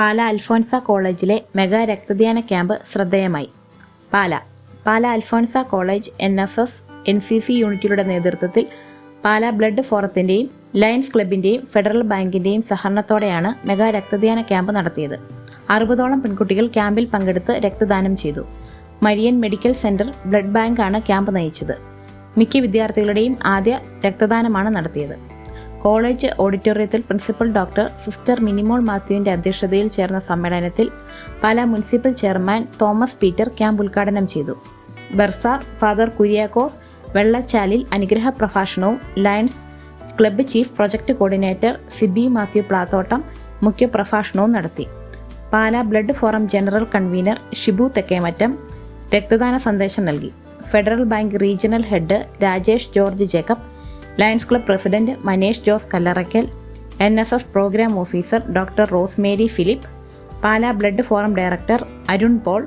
പാല അൽഫോൻസ കോളേജിലെ മെഗാ രക്തധ്യാന ക്യാമ്പ് ശ്രദ്ധേയമായി. Pala Pala Alphonsa college N S S N C C യൂണിറ്റുകളുടെ നേതൃത്വത്തിൽ പാല ബ്ലഡ് ഫോറത്തിന്റെയും ലയൺസ് ക്ലബിന്റെയും ഫെഡറൽ ബാങ്കിന്റെയും സഹകരണത്തോടെയാണ് മെഗാ രക്തധ്യാന ക്യാമ്പ് നടത്തിയത്. അറുപതോളം പെൺകുട്ടികൾ ക്യാമ്പിൽ പങ്കെടുത്ത് രക്തദാനം ചെയ്തു. മരിയൻ മെഡിക്കൽ സെന്റർ ബ്ലഡ് ബാങ്കാണ് ക്യാമ്പ് നയിച്ചത്. മിക്ക വിദ്യാർത്ഥികളുടെയും ആദ്യ രക്തദാനമാണ് നടത്തിയത്. കോളേജ് ഓഡിറ്റോറിയത്തിൽ പ്രിൻസിപ്പൽ ഡോക്ടർ സിസ്റ്റർ മിനിമോൾ മാത്യുവിന്റെ അധ്യക്ഷതയിൽ ചേർന്ന സമ്മേളനത്തിൽ Pala municipal chairman Thomas Peter camp ഉദ്ഘാടനം ചെയ്തു. ബർസാർ ഫാദർ കുര്യാക്കോസ് വെള്ളച്ചാലിൽ അനുഗ്രഹ പ്രഭാഷണവും Lions club chief project coordinator Sibi Mathew Plathottam മുഖ്യ പ്രഭാഷണവും നടത്തി. Pala blood forum general convener Shibu Thekkemattam രക്തദാന സന്ദേശം നൽകി. Federal bank regional head Rajesh George Jacob Lions club president Manesh Jose Kallarackal N S S programme officer doctor Rosemary Philip Pala blood forum director Arun Paul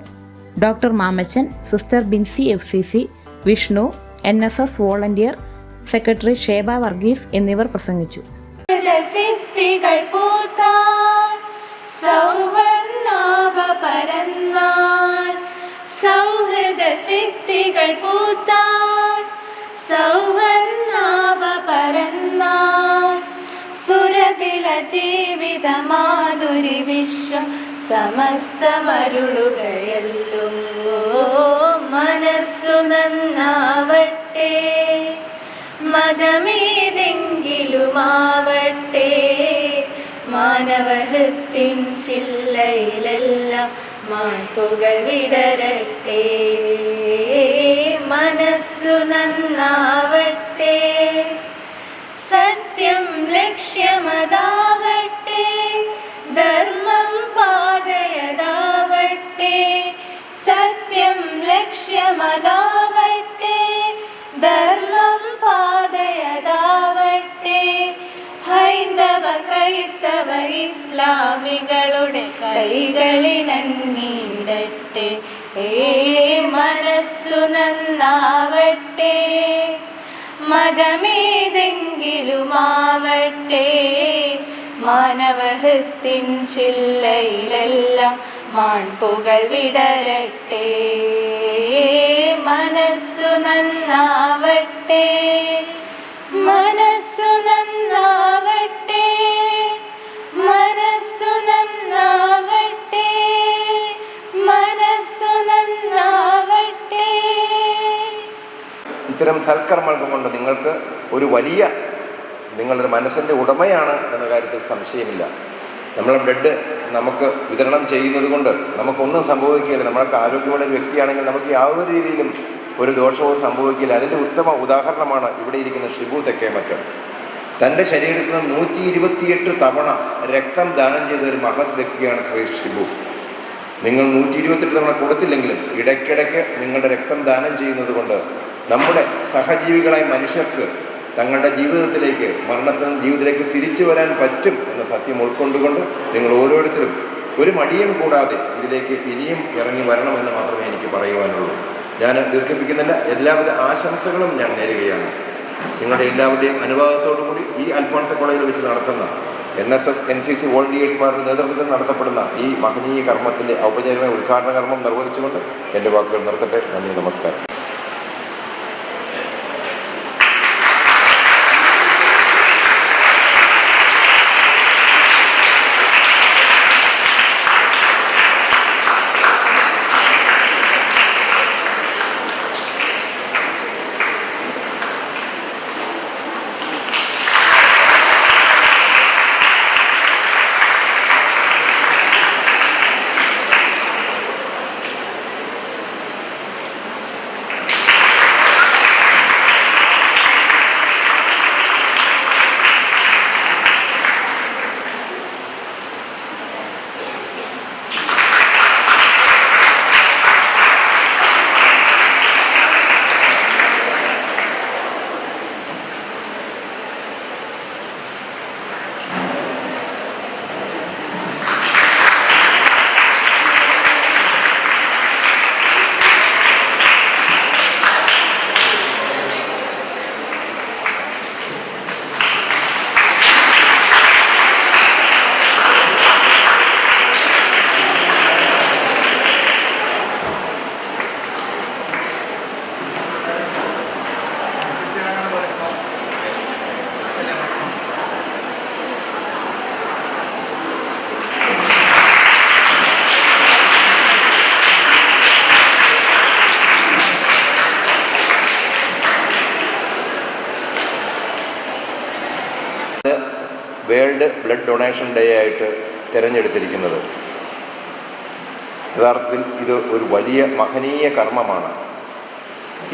doctor Mamachan sister Binsy F C C Vishnu N S S volunteer secretary Sheba Varghese എന്നിവർ പ്രസംഗിച്ചു. സൗഹൃദ സിദ്ധികൾ പൂത്താൻ ജീവിത മാധുരി വിശ്വം സമസ്തമരുളുകയല്ലും മനസ്സു നന്നാവട്ടെ മതമേതെങ്കിലുമാവട്ടെ മാനവഹൃത്തിൻ ചില്ലയിലെല്ലാം മാട്ടുകൾ വിടരട്ടെ. മനസ്സു നന്നാവട്ടെ സത്യം ലക്ഷ്യമതാവട്ടെ ലക്ഷ്യമതാവട്ടെ ധർമ്മം പാതയതാവട്ടെ. ഹൈന്ദവ ക്രൈസ്തവ ഇസ്ലാമികളുടെ കൈകളിണങ്ങിയിടട്ടെ ഏ മനസ്സു നന്നാവട്ടെ മതമേതെങ്കിലുമാവട്ടെ. മാനവഹത്തിൻ ചില്ലയിലെല്ലാം മാൺപുകൾ വിടരട്ടെ. മനസ്സു നന്നാവട്ടെ. മനസ്സു നന്നാവട്ടെ. മനസ്സു നന്നാവട്ടെ. മനസ്സു നന്നാവട്ടെ. ഇത്തരം സൽക്കർമ്മങ്ങൾ കൊണ്ട് നിങ്ങൾക്ക് ഒരു വലിയ നിങ്ങളുടെ മനസ്സിന്റെ ഉടമയാണ് എന്ന കാര്യത്തിൽ സംശയമില്ല. നമ്മളെ ബ്ലഡ് നമുക്ക് വിതരണം ചെയ്യുന്നത് കൊണ്ട് നമുക്കൊന്നും സംഭവിക്കില്ല നമ്മളൊക്കെ ആരോഗ്യമുള്ള ഒരു വ്യക്തിയാണെങ്കിൽ നമുക്ക് യാതൊരു രീതിയിലും ഒരു ദോഷവും സംഭവിക്കില്ല അതിന്റെ ഉത്തമ ഉദാഹരണമാണ് ഇവിടെ ഇരിക്കുന്ന ഷിബു തെക്കേ തെക്കേമറ്റം തന്റെ ശരീരത്തിൽ നിന്ന് നൂറ്റി ഇരുപത്തിയെട്ട് തവണ രക്തം ദാനം ചെയ്ത ഒരു മഹത് വ്യക്തിയാണ് ശ്രീ ഷിബു. നിങ്ങൾ നൂറ്റി ഇരുപത്തെട്ട് തവണ കൊടുത്തില്ലെങ്കിലും ഇടയ്ക്കിടയ്ക്ക് നിങ്ങളുടെ രക്തം ദാനം ചെയ്യുന്നത് കൊണ്ട് നമ്മുടെ സഹജീവികളായ മനുഷ്യർക്ക് തങ്ങളുടെ ജീവിതത്തിലേക്ക് മരണത്തിൽ നിന്ന് ജീവിതത്തിലേക്ക് തിരിച്ചു വരാൻ പറ്റും എന്ന സത്യം ഉൾക്കൊണ്ടുകൊണ്ട് നിങ്ങൾ ഓരോരുത്തരും ഒരു മടിയും കൂടാതെ ഇതിലേക്ക് ഇനിയും ഇറങ്ങി വരണമെന്ന് മാത്രമേ എനിക്ക് പറയുവാനുള്ളൂ. ഞാൻ ദീർഘിപ്പിക്കുന്നില്ല. എല്ലാവിധ ആശംസകളും ഞാൻ നേരുകയാണ്. നിങ്ങളുടെ എല്ലാവരുടെയും അനുഭവത്തോടു കൂടി ഈ അൽഫോൺസ കോളേജിൽ വെച്ച് നടത്തുന്ന N S S N C C വോളണ്ടിയേഴ്സ്മാരുടെ നേതൃത്വത്തിൽ നടത്തപ്പെടുന്ന ഈ മഹനീയ കർമ്മത്തിന്റെ ഔപചാരിക ഉദ്ഘാടന കർമ്മം നിർവഹിച്ചുകൊണ്ട് എന്റെ വാക്കുകൾ നിർത്തട്ടെ. നന്ദി നമസ്കാരം. ബ്ലഡ് ഡൊണേഷൻ ഡേ ആയിട്ട് തിരഞ്ഞെടുത്തിരിക്കുന്നത്. യഥാർത്ഥത്തിൽ ഇത് ഒരു വലിയ മഹനീയ കർമ്മമാണ്.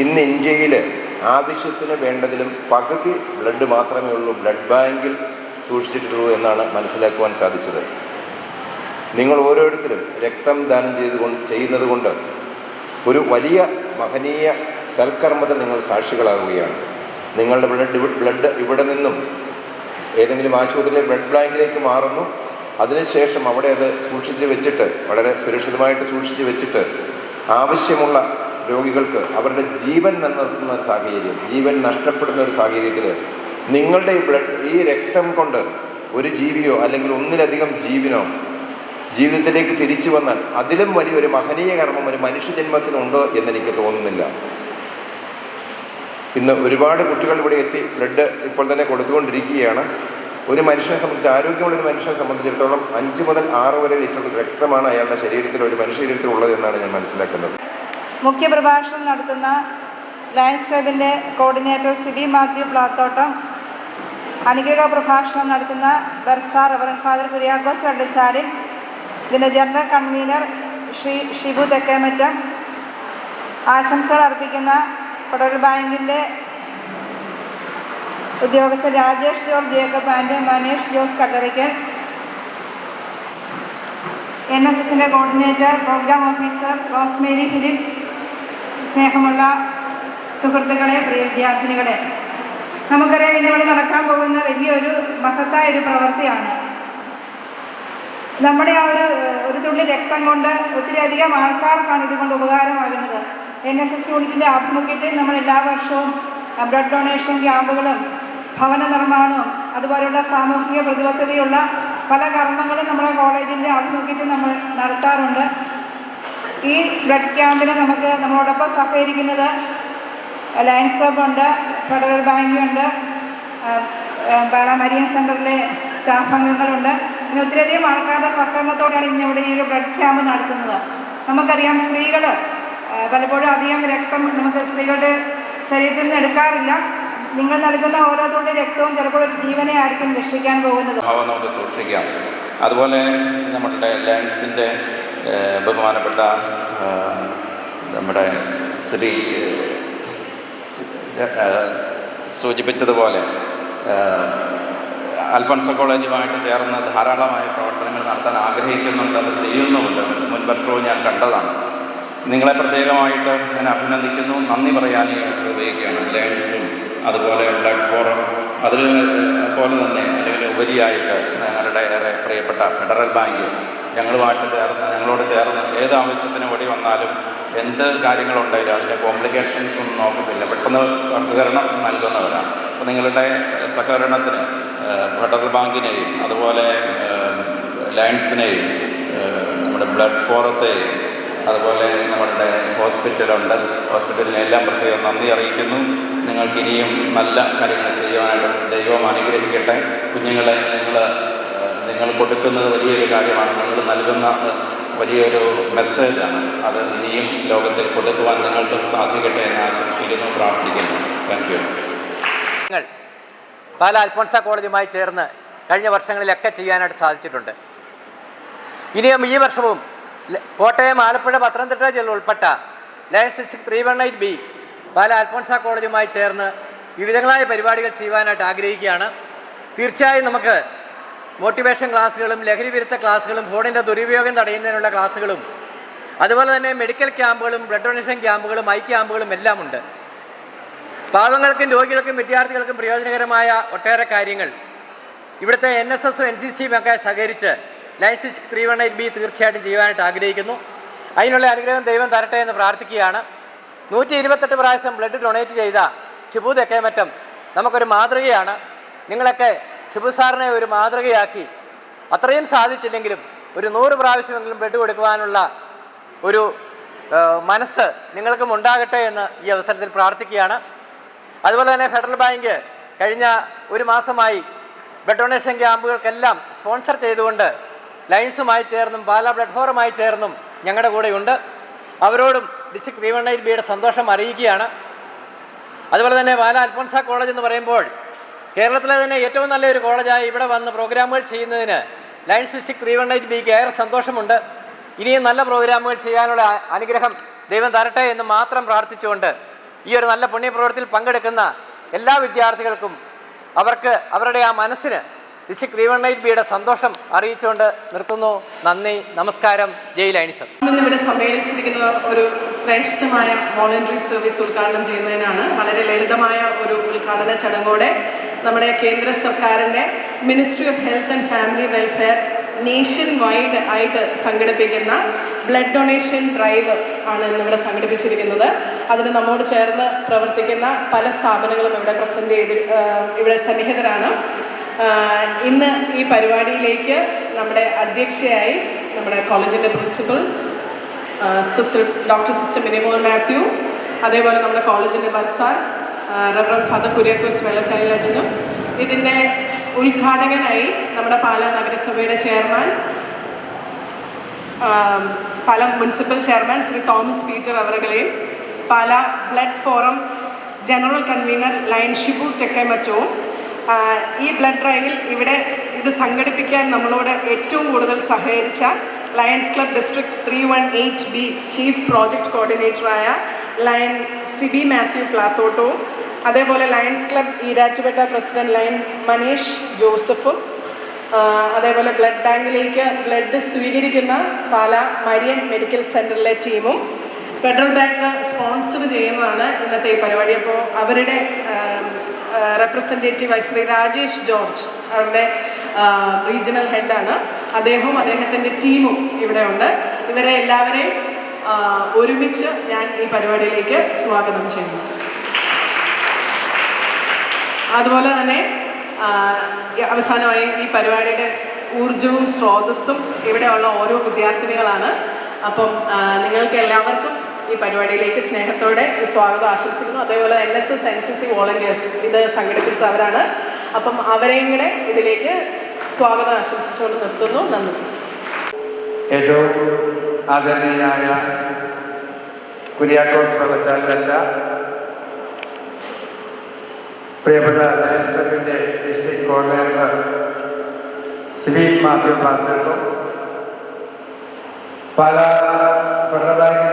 ഇന്ന് ഇന്ത്യയിൽ ആവശ്യത്തിന് വേണ്ടതിലും പകുതി ബ്ലഡ് മാത്രമേ ഉള്ളൂ ബ്ലഡ് ബാങ്കിൽ സൂക്ഷിച്ചിട്ടുള്ളൂ എന്നാണ് മനസ്സിലാക്കുവാൻ സാധിച്ചത്. നിങ്ങൾ ഓരോരുത്തരും രക്തം ദാനം ചെയ്തുകൊണ്ട് ചെയ്യുന്നത് കൊണ്ട് ഒരു വലിയ മഹനീയ സൽക്കർമ്മത്തിൽ നിങ്ങൾ സാക്ഷികളാകുകയാണ്. നിങ്ങളുടെ ബ്ലഡ് ബ്ലഡ് ഇവിടെ നിന്നും ഏതെങ്കിലും ആശുപത്രിയിലെ ബ്ലഡ് ബാങ്കിലേക്ക് മാറുന്നു. അതിനുശേഷം അവിടെ അത് സൂക്ഷിച്ച് വെച്ചിട്ട് വളരെ സുരക്ഷിതമായിട്ട് സൂക്ഷിച്ച് വെച്ചിട്ട് ആവശ്യമുള്ള രോഗികൾക്ക് അവരുടെ ജീവൻ നിലനിർത്തുന്ന ഒരു സാഹചര്യം ജീവൻ നഷ്ടപ്പെടുന്ന ഒരു സാഹചര്യത്തിൽ നിങ്ങളുടെ ഈ ബ്ലഡ് ഈ രക്തം കൊണ്ട് ഒരു ജീവിയോ അല്ലെങ്കിൽ ഒന്നിലധികം ജീവനോ ജീവിതത്തിലേക്ക് തിരിച്ചു വന്നാൽ അതിലും വലിയൊരു മഹനീയ കർമ്മം ഒരു മനുഷ്യജന്മത്തിനുണ്ടോ എന്നെനിക്ക് തോന്നുന്നില്ല. ഇന്ന് ഒരുപാട് കുട്ടികൾ ഇവിടെ എത്തി ബ്ലഡ് ഇപ്പോൾ തന്നെ കൊടുത്തുകൊണ്ടിരിക്കുകയാണ്. ഒരു മനുഷ്യനെ സംബന്ധിച്ച് ആരോഗ്യമുള്ള ഒരു മനുഷ്യനെ സംബന്ധിച്ചിടത്തോളം അഞ്ച് മുതൽ ആറ് വരെ ലിറ്റർ രക്തമാണ് അയാളുടെ ശരീരത്തിൽ ഒരു മനുഷ്യ ശരീരത്തിൽ ഉള്ളത് എന്നാണ് ഞാൻ മനസ്സിലാക്കുന്നത്. മുഖ്യപ്രഭാഷണം നടത്തുന്ന ലയൺസ് ക്ലബിന്റെ കോർഡിനേറ്റർ സിബി മാത്യു പ്ലാത്തോട്ടം അനുഗ്രഹ പ്രഭാഷണം നടത്തുന്ന ബർസാർ റവറൻ ഫാദർ കുര്യാക്കോസ് അഡ്ഡച്ചാരിൽ ഇതിന്റെ ജനറൽ കൺവീനർ ശ്രീ ഷിബു തെക്കേമറ്റം ആശംസകൾ അർപ്പിക്കുന്ന ഫെഡറൽ ബാങ്കിന്റെ ഉദ്യോഗസ്ഥർ Rajesh George Jacob and Manish Jose Kallarakkal N S എസിന്റെ coordinator programme officer Rosemary Philip സ്നേഹമുള്ള സുഹൃത്തുക്കളെ പ്രിയ വിദ്യാർത്ഥിനികളെ. നമുക്കറിയാം ഇന്നിവിടെ നടക്കാൻ പോകുന്ന വലിയൊരു മഹത്തായ ഒരു പ്രവൃത്തിയാണ്. നമ്മുടെ ആ ഒരു ഒരു തുള്ളി രക്തം കൊണ്ട് ഒത്തിരിയധികം ആൾക്കാർക്കാണ് ഇതുകൊണ്ട് ഉപകാരമാകുന്നത്. എൻ എസ് എസ് യൂണിറ്റിന്റെ ആഭിമുഖ്യത്തിൽ നമ്മൾ എല്ലാ വർഷവും ബ്ലഡ് ഡൊണേഷൻ ക്യാമ്പുകളും ഭവന നിർമ്മാണവും അതുപോലെയുള്ള സാമൂഹിക പ്രതിബദ്ധതയുള്ള പല കർമ്മങ്ങളും നമ്മുടെ കോളേജിന്റെ ആഭിമുഖ്യത്തിൽ നമ്മൾ നടത്താറുണ്ട്. ഈ ബ്ലഡ് ക്യാമ്പിന് നമുക്ക് നമ്മളോടൊപ്പം സഹകരിക്കുന്നത് ലയൺസ് ക്ലബുണ്ട് ഫെഡറൽ ബാങ്കുണ്ട് പാരാമരിയൻ സെന്ററിലെ സ്റ്റാഫ് അംഗങ്ങളുണ്ട്. പിന്നെ ഒത്തിരിയധികം ആൾക്കാരുടെ സഹകരണത്തോടെയാണ് ഇന്ന് ഇവിടെ ഈ ഒരു ബ്ലഡ് ക്യാമ്പ് നടത്തുന്നത്. നമുക്കറിയാം സ്ത്രീകൾ പലപ്പോഴും അധികം രക്തം നമുക്ക് സ്ത്രീകളുടെ ശരീരത്തിൽ നിന്ന് എടുക്കാറില്ല. നിങ്ങൾ നൽകുന്ന ഓരോ തുള്ളി രക്തവും ചിലപ്പോൾ ഒരു ജീവനെ ആയിരിക്കും രക്ഷിക്കാൻ പോകുന്നത്. ഭാവം നമുക്ക് സൂക്ഷിക്കാം. അതുപോലെ നമ്മുടെ ലയൺസിന്റെ ബഹുമാനപ്പെട്ട നമ്മുടെ ശ്രീ സൂചിപ്പിച്ചതുപോലെ അൽഫൻസ കോളേജുമായിട്ട് ചേർന്ന് ധാരാളമായ പ്രവർത്തനങ്ങൾ നടത്താൻ ആഗ്രഹിക്കുന്നുണ്ട് അത് ചെയ്യുന്നുമുണ്ട്. മുൻവർഷവും ഞാൻ കണ്ടതാണ്. നിങ്ങളെ പ്രത്യേകമായിട്ട് ഞാൻ അഭിനന്ദിക്കുന്നു. നന്ദി പറയാൻ ഈ അവസരം ഉപയോഗിക്കുകയാണ് ലയൺസും അതുപോലെ ബ്ലഡ് ഫോറം അതിൽ പോലെ തന്നെ അല്ലെങ്കിൽ ഉപരിയായിട്ട് ഞങ്ങളുടെ ഏറെ പ്രിയപ്പെട്ട ഫെഡറൽ ബാങ്ക് ഞങ്ങളുമായിട്ട് ചേർന്ന് ഞങ്ങളോട് ചേർന്ന് ഏത് ആവശ്യത്തിന് ഓടി വന്നാലും എന്ത് കാര്യങ്ങളുണ്ടായാലും അതിന്റെ കോംപ്ലിക്കേഷൻസ് ഒന്നും നോക്കത്തില്ല. പെട്ടെന്ന് സഹകരണം നൽകുന്നവരാണ്. അപ്പോൾ നിങ്ങളുടെ സഹകരണത്തിന് ഫെഡറൽ ബാങ്കിനെയും അതുപോലെ ലയൺസിനെയും നമ്മുടെ ബ്ലഡ് ഫോറത്തെയും അതുപോലെ നമ്മളുടെ ഹോസ്പിറ്റലുണ്ട്. ഹോസ്പിറ്റലിനെ എല്ലാം പ്രത്യേകം നന്ദി അറിയിക്കുന്നു. നിങ്ങൾക്ക് ഇനിയും നല്ല കാര്യങ്ങൾ ചെയ്യുവാനായിട്ട് ദൈവം അനുഗ്രഹിക്കട്ടെ. കുഞ്ഞുങ്ങളെ നിങ്ങൾ നിങ്ങൾ കൊടുക്കുന്നത് വലിയൊരു കാര്യമാണ്. നിങ്ങൾ നൽകുന്ന വലിയൊരു മെസ്സേജാണ്. അത് ഇനിയും ലോകത്തിൽ കൊടുക്കുവാൻ നിങ്ങൾക്കും സാധിക്കട്ടെ എന്ന് ആശംസിക്കുന്നു പ്രാർത്ഥിക്കുന്നു. താങ്ക് യു പാല അൽഫോൺസ കോളേജുമായി ചേർന്ന് കഴിഞ്ഞ വർഷങ്ങളിലൊക്കെ ചെയ്യാനായിട്ട് സാധിച്ചിട്ടുണ്ട്. ഇനിയും ഈ വർഷവും കോട്ടയം ആലപ്പുഴ പത്തനംതിട്ട ജില്ല ഉൾപ്പെട്ട lion district three one eight B Pala Alphonsa കോളേജുമായി ചേർന്ന് വിവിധങ്ങളായ പരിപാടികൾ ചെയ്യുവാനായിട്ട് ആഗ്രഹിക്കുകയാണ്. തീർച്ചയായും നമുക്ക് മോട്ടിവേഷൻ ക്ലാസ്സുകളും ലഹരി വിരുദ്ധ ക്ലാസ്സുകളും ഫോണിന്റെ ദുരുപയോഗം തടയുന്നതിനുള്ള ക്ലാസ്സുകളും അതുപോലെ തന്നെ മെഡിക്കൽ ക്യാമ്പുകളും ബ്ലഡ് ഡൊണേഷൻ ക്യാമ്പുകളും ഐ ക്യാമ്പുകളും എല്ലാം ഉണ്ട് പാവങ്ങൾക്കും രോഗികൾക്കും വിദ്യാർത്ഥികൾക്കും പ്രയോജനകരമായ ഒട്ടേറെ കാര്യങ്ങൾ ഇവിടുത്തെ എൻ എസ് എസും എൻ സി സിയും ഒക്കെ സഹകരിച്ച് lions three one eight B തീർച്ചയായിട്ടും ചെയ്യുവാനായിട്ട് ആഗ്രഹിക്കുന്നു. അതിനുള്ള അനുഗ്രഹം ദൈവം തരട്ടെ എന്ന് പ്രാർത്ഥിക്കുകയാണ്. നൂറ്റി ഇരുപത്തെട്ട് പ്രാവശ്യം ബ്ലഡ് ഡൊണേറ്റ് ചെയ്ത ഷിബു തെക്കേമറ്റം നമുക്കൊരു മാതൃകയാണ്. നിങ്ങളൊക്കെ ഷിബു സാറിനെ ഒരു മാതൃകയാക്കി. അത്രയും സാധിച്ചില്ലെങ്കിലും ഒരു നൂറ് പ്രാവശ്യമെങ്കിലും ബ്ലഡ് കൊടുക്കുവാനുള്ള ഒരു മനസ്സ് നിങ്ങൾക്കും ഉണ്ടാകട്ടെ എന്ന് ഈ അവസരത്തിൽ പ്രാർത്ഥിക്കുകയാണ്. അതുപോലെ തന്നെ ഫെഡറൽ ബാങ്ക് കഴിഞ്ഞ ഒരു മാസമായി ബ്ലഡ് ഡൊണേഷൻ ക്യാമ്പുകൾക്കെല്ലാം സ്പോൺസർ ചെയ്തുകൊണ്ട് ലയൺസുമായി ചേർന്നും പാല ബ്ലഡ് ഫോറുമായി ചേർന്നും ഞങ്ങളുടെ കൂടെയുണ്ട്. അവരോടും ഡിസ്ട്രിക്ട് ത്രീ വൺ എയ്റ്റ് ബിയുടെ സന്തോഷം അറിയിക്കുകയാണ്. അതുപോലെ തന്നെ പാല അൽഫോൺസ കോളേജ് എന്ന് പറയുമ്പോൾ കേരളത്തിലെ തന്നെ ഏറ്റവും നല്ലൊരു കോളേജായി ഇവിടെ വന്ന് പ്രോഗ്രാമുകൾ ചെയ്യുന്നതിന് ലയൺസ് ഡിസ്ട്രിക്ട് ത്രീ വൺ ബിക്ക് ഏറെ സന്തോഷമുണ്ട്. ഇനിയും നല്ല പ്രോഗ്രാമുകൾ ചെയ്യാനുള്ള അനുഗ്രഹം ദൈവം തരട്ടെ എന്ന് മാത്രം പ്രാർത്ഥിച്ചുകൊണ്ട് ഈ ഒരു നല്ല പുണ്യപ്രവൃത്തിയിൽ പങ്കെടുക്കുന്ന എല്ലാ വിദ്യാർത്ഥികൾക്കും അവർക്ക് അവരുടെ ആ മനസ്സിന് ഡിസ്ട്രിക്ട് ത്രീ സന്തോഷം അറിയിച്ചുകൊണ്ട് നിർത്തുന്നു. നന്ദി നമസ്കാരം. ജയ് ലൈനിസം ഇന്ന് ഇവിടെ സമ്മേളിച്ചിരിക്കുന്ന ഒരു ശ്രേഷ്ഠമായ വോളണ്ടറി സർവീസ് ഉദ്ഘാടനം ചെയ്യുന്നതിനാണ് വളരെ ലളിതമായ ഒരു ഉദ്ഘാടന ചടങ്ങോടെ നമ്മുടെ കേന്ദ്ര സർക്കാരിന്റെ ministry of health and family welfare nationwide ആയിട്ട് സംഘടിപ്പിക്കുന്ന ബ്ലഡ് ഡൊണേഷൻ ഡ്രൈവ് ആണ് ഇന്നിവിടെ സംഘടിപ്പിച്ചിരിക്കുന്നത്. അതിന് നമ്മോട് ചേർന്ന് പ്രവർത്തിക്കുന്ന പല സ്ഥാപനങ്ങളും ഇവിടെ പ്രസന്റ് ചെയ്ത് ഇവിടെ സന്നിഹിതരാണ്. ഇന്ന് ഈ പരിപാടിയിലേക്ക് നമ്മുടെ അധ്യക്ഷയായി നമ്മുടെ കോളേജിന്റെ principal sister doctor sister Minimol Mathew അതേപോലെ നമ്മുടെ കോളേജിന്റെ bursar reverend father Kuriakose Vellachalil അച്ഛനും ഇതിന്റെ ഉദ്ഘാടകനായി നമ്മുടെ പാലാ നഗരസഭയുടെ chairman Pala municipal chairman Shri Thomas Peter അവറുകളെയും Pala blood forum general convener lion Shibu തെക്കേമറ്റവും ഈ ബ്ലഡ് ഡ്രൈവിൽ ഇവിടെ ഇത് സംഘടിപ്പിക്കാൻ നമ്മളോട് ഏറ്റവും കൂടുതൽ സഹകരിച്ച Lions club district three one eight B chief project കോർഡിനേറ്ററായ lion Sibi Mathew പ്ലാത്തോട്ടവും അതേപോലെ Lions club Erattupetta president lion Manish ജോസഫും അതേപോലെ ബ്ലഡ് ബാങ്കിലേക്ക് ബ്ലഡ് സ്വീകരിക്കുന്ന പാല മരിയൻ മെഡിക്കൽ സെന്ററിലെ ടീമും ഫെഡറൽ ബാങ്ക് സ്പോൺസർ ചെയ്യുന്നതാണ് ഇന്നത്തെ ഈ പരിപാടി. അപ്പോൾ അവരുടെ റെപ്രസെന്റേറ്റീവായി ശ്രീ രാജേഷ് ജോർജ് അവരുടെ റീജിയണൽ ഹെഡാണ് അദ്ദേഹവും അദ്ദേഹത്തിന്റെ ടീമും ഇവിടെ ഉണ്ട് ഇവരെ എല്ലാവരെയും ഒരുമിച്ച് ഞാൻ ഈ പരിപാടിയിലേക്ക് സ്വാഗതം ചെയ്യുന്നു. അതുപോലെ തന്നെ അവസാനമായി ഈ പരിപാടിയുടെ ഊർജവും സ്രോതസ്സും ഇവിടെയുള്ള ഓരോ വിദ്യാർത്ഥിനികളാണ്. അപ്പം നിങ്ങൾക്ക് എല്ലാവർക്കും ഈ പരിപാടിയിലേക്ക് സ്നേഹത്തോടെ സ്വാഗതം ആശംസിക്കുന്നു. അതേപോലെ N S S N C C volunteers ഇത് സംഘടിപ്പിച്ചവരാണ്. അപ്പം അവരെയും കൂടെ ഇതിലേക്ക് സ്വാഗതം ആശംസിച്ചുകൊണ്ട് നിർത്തുന്നു. നന്ദി. ഏറ്റവും ആദരണീയനായ കുര്യാക്കോസ് വെള്ളച്ചാലച്ച പ്രിയപ്പെട്ട ലയൺസ് ക്ലബിന്റെ ഡിസ്ട്രിക്ട് കോർഡിനേറ്റർ ശ്രീ മാത്യു പാർത്തർക്കും പല ഫെഡറൽ ബാങ്കിന്റെ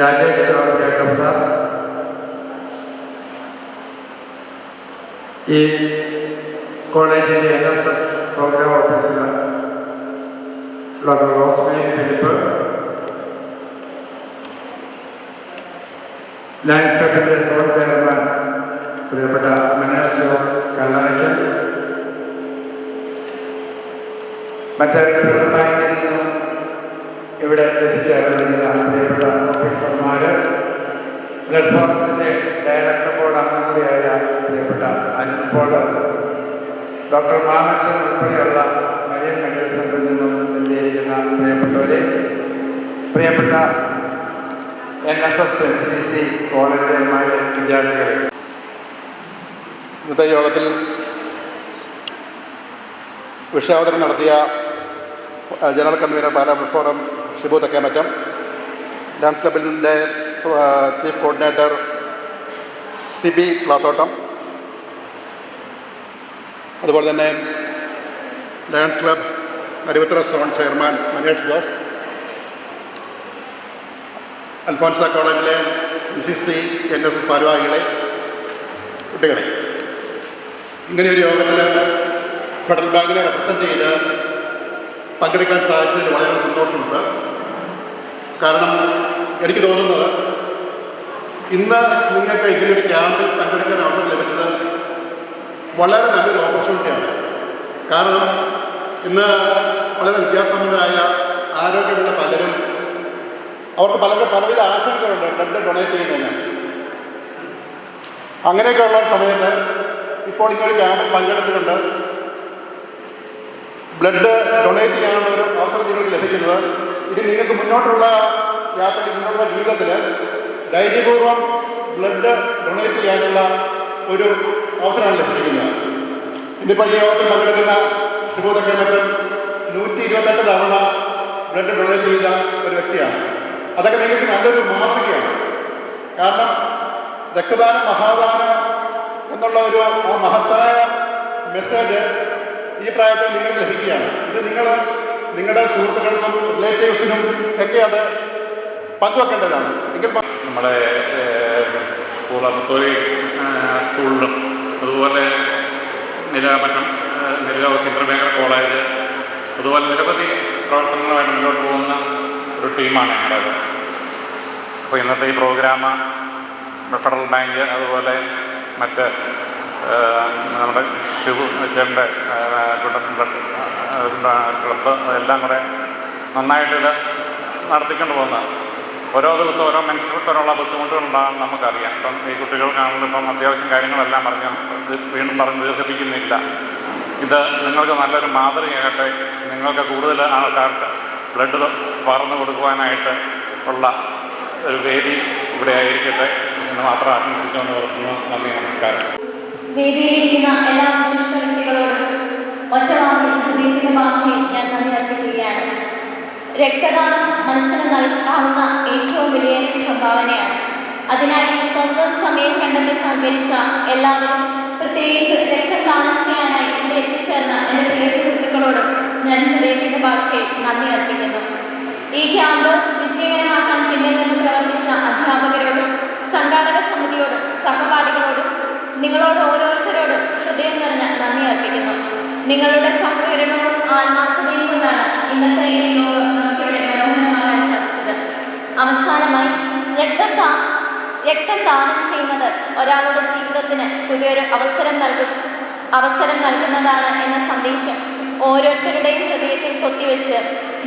രാജേഷ് ജേക്കബ് സാർ. ഈ കോളേജിന്റെ N S S programme officer doctor Rosemary Philip Lions ക്ലബിന്റെ സോൺ ചെയർമാൻ പ്രിയപ്പെട്ട മനേഷ് ജോസ് കല്ലറയ്ക്കൽ മറ്റൊരു ഇവിടെ എത്തിച്ചേർന്നിരിക്കുന്ന പ്രിയപ്പെട്ട ഓഫീസർമാർ പ്ലാറ്റ്ഫോമത്തിന്റെ ഡയറക്ടർ ബോർഡ് അംഗം കൂടിയായ പ്രിയപ്പെട്ട അനിൽ പോഡ് ഡോക്ടർ മാമച്ചൻ ഉൾപ്പെടെയുള്ള മരിയൻ മെഡിക്കൽ സെന്ററിൽ നിന്നും എത്തിയിരിക്കുന്ന പ്രിയപ്പെട്ടവരെ പ്രിയപ്പെട്ട N S S N C C വോളണ്ടിയർമാരെ വിദ്യാർത്ഥികളെ. ഇന്നത്തെ യോഗത്തിൽ വിഷയാവതരണം നടത്തിയ ജനറൽ കൺവീനർ പാരാമൽ ഫോറം ഷിബു തെക്കേമറ്റം ഡാൻസ് ക്ലബിന്റെ ചീഫ് കോർഡിനേറ്റർ സിബി പ്ലാത്തോട്ടം. അതുപോലെ തന്നെ ഡാൻസ് ക്ലബ് അരുപത്ര സോൺ ചെയർമാൻ മനേഷ് ജോസ് അൽഫോൻസ കോളേജിലെ C C N S S ഭാരവാഹികളെ കുട്ടികളെ. ഇങ്ങനെ ഒരു യോഗത്തിൽ ഫെഡറൽ ബാങ്കിനെ റെപ്രസെന്റ് ചെയ്ത് പങ്കെടുക്കാൻ സാധിച്ചതിൽ വളരെ സന്തോഷമുണ്ട്. കാരണം എനിക്ക് തോന്നുന്നത് ഇന്ന് നിങ്ങൾക്ക് ഇങ്ങനൊരു ക്യാമ്പിൽ പങ്കെടുക്കാൻ അവസരം ലഭിച്ചത് വളരെ നല്ലൊരു ഓപ്പർച്യൂണിറ്റിയാണ് കാരണം ഇന്ന് വളരെ വിദ്യാസമ്പന്നരായ ആരോഗ്യമുള്ള പലരും അവർക്ക് പലരുടെ പലവിധ ആശങ്കകളുണ്ട്. ബ്ലഡ് ഡൊണേറ്റ് ചെയ്യുന്നതിന്. അങ്ങനെയൊക്കെയുള്ള സമയത്ത് ഇപ്പോൾ ഇങ്ങനൊരു ക്യാമ്പിൽ പങ്കെടുത്തിട്ടുണ്ട്. ബ്ലഡ് ഡൊണേറ്റ് ചെയ്യാനുള്ള ഒരു അവസരം നിങ്ങൾക്ക് ലഭിക്കുന്നത് ഇനി നിങ്ങൾക്ക് മുന്നോട്ടുള്ള യാത്രയിൽ മുന്നോട്ടുള്ള ജീവിതത്തിൽ ധൈര്യപൂർവം ബ്ലഡ് ഡൊണേറ്റ് ചെയ്യാനുള്ള ഒരു അവസരമാണ് ലഭിക്കുന്നത് ഇന്നിപ്പോൾ ഈ യോഗത്തിൽ പങ്കെടുക്കുന്ന ശുഭോദൊക്കെ മറ്റും നൂറ്റി ഇരുപത്തെട്ട് തവണ ബ്ലഡ് ഡൊണേറ്റ് ചെയ്ത ഒരു വ്യക്തിയാണ്. അതൊക്കെ നിങ്ങൾക്ക് നല്ലൊരു മാതൃകയാണ്. കാരണം രക്തദാനം മഹാദാനം എന്നുള്ള ഒരു ആ മഹത്തായ മെസ്സേജ് ഈ പ്രായത്തിൽ നിങ്ങൾക്ക് ലഭിക്കുകയാണ്. ഇത് നിങ്ങൾ നിങ്ങളുടെ സുഹൃത്തുക്കൾക്കും റിലേറ്റീവ്സിനും ഒക്കെ അത് പങ്കുവെക്കേണ്ടതാണ്. എങ്കിൽ നമ്മുടെ സ്കൂൾ അമ്പത്തോലി സ്കൂളിലും അതുപോലെ നിലമറ്റം നിലവ് ഇന്റർമേഖല കോളേജ് അതുപോലെ നിരവധി പ്രവർത്തനങ്ങളുമായിട്ട് മുന്നോട്ട് പോകുന്ന ഒരു ടീമാണ് ഞങ്ങളുടേത്. അപ്പോൾ ഇന്നത്തെ ഈ പ്രോഗ്രാം ഫെഡറൽ ബാങ്ക് അതുപോലെ മറ്റ് നമ്മുടെ ശിവ ചേട്ടന്റെ ക്ലബ്ബ് എല്ലാം കൂടെ നന്നായിട്ടിത് നടത്തിക്കൊണ്ട് പോകുന്ന ഓരോ ദിവസവും ഓരോ മനുഷ്യർക്കൊരുള്ള ബുദ്ധിമുട്ടുകളുണ്ടാകും നമുക്കറിയാം. ഇപ്പം ഈ കുട്ടികൾക്കാണെങ്കിലും ഇപ്പം അത്യാവശ്യം കാര്യങ്ങളെല്ലാം പറഞ്ഞ് വീണ്ടും പറഞ്ഞ് ദീർഘിപ്പിക്കുന്നില്ല. ഇത് നിങ്ങൾക്ക് നല്ലൊരു മാതൃകയാകട്ടെ നിങ്ങൾക്ക് കൂടുതൽ ആൾക്കാർക്ക് ബ്ലഡ് പകർന്നു കൊടുക്കുവാനായിട്ട് ഉള്ള ഒരു വേദി ഇവിടെ ആയിരിക്കട്ടെ എന്ന് മാത്രം ആശംസിച്ചുകൊണ്ട് നിർത്തുന്നു. നന്ദി നമസ്കാരം. എല്ലാ വിശിഷ്ട ഞാൻ രക്തദാനം മനുഷ്യന് നൽകാവുന്ന ഏറ്റവും വലിയ സംഭാവനയാണ്. അതിനായി സ്വന്തം സമയം കണ്ടെത്തി സഹകരിച്ച എല്ലാവരും പ്രത്യേകിച്ച് രക്തദാനം ചെയ്യാനായി ഇവിടെ എത്തിച്ചേർന്ന എന്റെ പ്രിയ സുഹൃത്തുക്കളോടും ഞാൻ ഹൃദയത്തിന്റെ ഭാഷയിൽ നന്ദി അർപ്പിക്കുന്നു. ഈ ക്യാമ്പ് വിജയകരമാക്കാൻ പിന്നിൽ നിന്ന് പ്രവർത്തിച്ച അധ്യാപകരോടും സംഘാടക സമിതിയോടും സഹപാഠികളോടും നിങ്ങളോട് ഓരോരുത്തരോടും ഹൃദയം നിറഞ്ഞ നന്ദി അർപ്പിക്കുന്നു. നിങ്ങളുടെ സഹകരണവും ആത്മാർത്ഥതയും കൊണ്ടാണ് ഇന്നത്തെ ഈ യോഗം അവസാനമായി രക്തത്താ രക്തം ദാനം ചെയ്യുന്നത് ഒരാളുടെ ജീവിതത്തിന് പുതിയൊരു അവസരം നൽകും അവസരം നൽകുന്നതാണ് എന്ന സന്ദേശം ഓരോരുത്തരുടെയും ഹൃദയത്തിൽ കൊത്തിവെച്ച്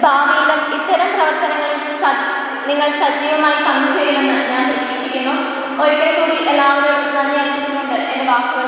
ഭാവിയിലും ഇത്തരം പ്രവർത്തനങ്ങളിൽ നിങ്ങൾ സജീവമായി പങ്കുചേരുമെന്ന് ഞാൻ പ്രതീക്ഷിക്കുന്നു. ഒരിക്കൽ കൂടി എല്ലാവരോടും നന്ദി അറിയിച്ചുകൊണ്ട് എന്റെ വാക്കുകൾ